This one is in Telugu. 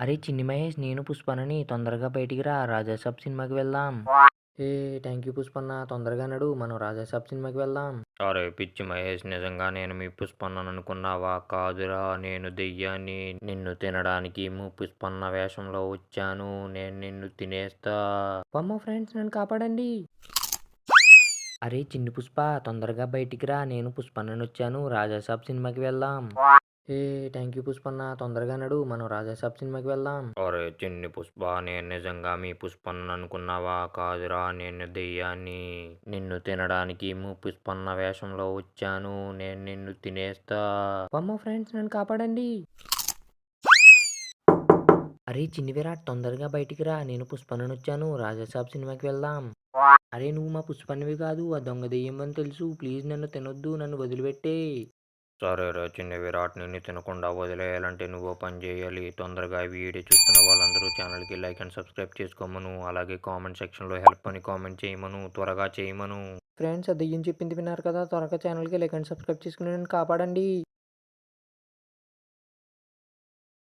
అరే చిన్ని మహేష్ నేను పుష్పనని తొందరగా బయటికి రా రాజాసాబ్ సినిమాకి వెళ్దాం. ఏ థ్యాంక్ యూ పుష్పన్న. తొందరగా నడు మనం రాజాసాబ్ సినిమాకి వెళ్దాం. అరే పిచ్చి మహేష్ నిజంగా నేను మీ పుష్పన్నను అనుకున్నావా? కాదురా నేను దెయ్యాన్ని నిన్ను తినడానికి ము పుష్పన్న వేషంలో వచ్చాను. నేను నిన్ను తినేస్తా. అమ్మో ఫ్రెండ్స్ నన్ను కాపాడండి. అరే చిన్ని పుష్ప తొందరగా బయటికి రా నేను పుష్పన్నని వచ్చాను రాజాసాబ్ సినిమాకి వెళ్దాం. ఏ థ్యాంక్ యూ పుష్పన్న. తొందరగా నడు మనం రాజాసాబ్ సినిమాకి వెళ్దాం. అరే చిన్ని పుష్ప నేను నిజంగా మీ పుష్పన్నను అనుకున్నావా? కాదురా నేను దెయ్యాన్ని నిన్ను తినడానికి ము పుష్పన్న వేషంలో వచ్చాను. నేను నిన్ను తినేస్తా. అమ్మో ఫ్రెండ్స్ నన్ను కాపాడండి. అరే చిన్ని విరాట్ తొందరగా బయటికి రా. నేను పుష్పన్నని వచ్చాను. రాజాసాబ్ సినిమాకి వెళ్దాం. అరే నువ్వు మా పుష్పన్నవి కాదు. ఆ దొంగ దెయ్యం అని తెలుసు. ప్లీజ్ నన్ను తినొద్దు. నన్ను వదిలిపెట్టే. సరే చిన్న విరాట్ నిన్ను తినకుండా వదిలేయాలంటే నువ్వు ఓ పని చేయాలి. తొందరగా వీడియో చూస్తున్న వాళ్ళందరూ ఛానల్కి లైక్ అండ్ సబ్స్క్రైబ్ చేసుకోమను. అలాగే కామెంట్ సెక్షన్లో హెల్ప్ అని కామెంట్ చేయమను. త్వరగా చేయమను. ఫ్రెండ్స్ అది ఏం చెప్పింది విన్నారు కదా? త్వరగా ఛానల్కి లైక్ అండ్ సబ్స్క్రైబ్ చేసుకుని కాపాడండి.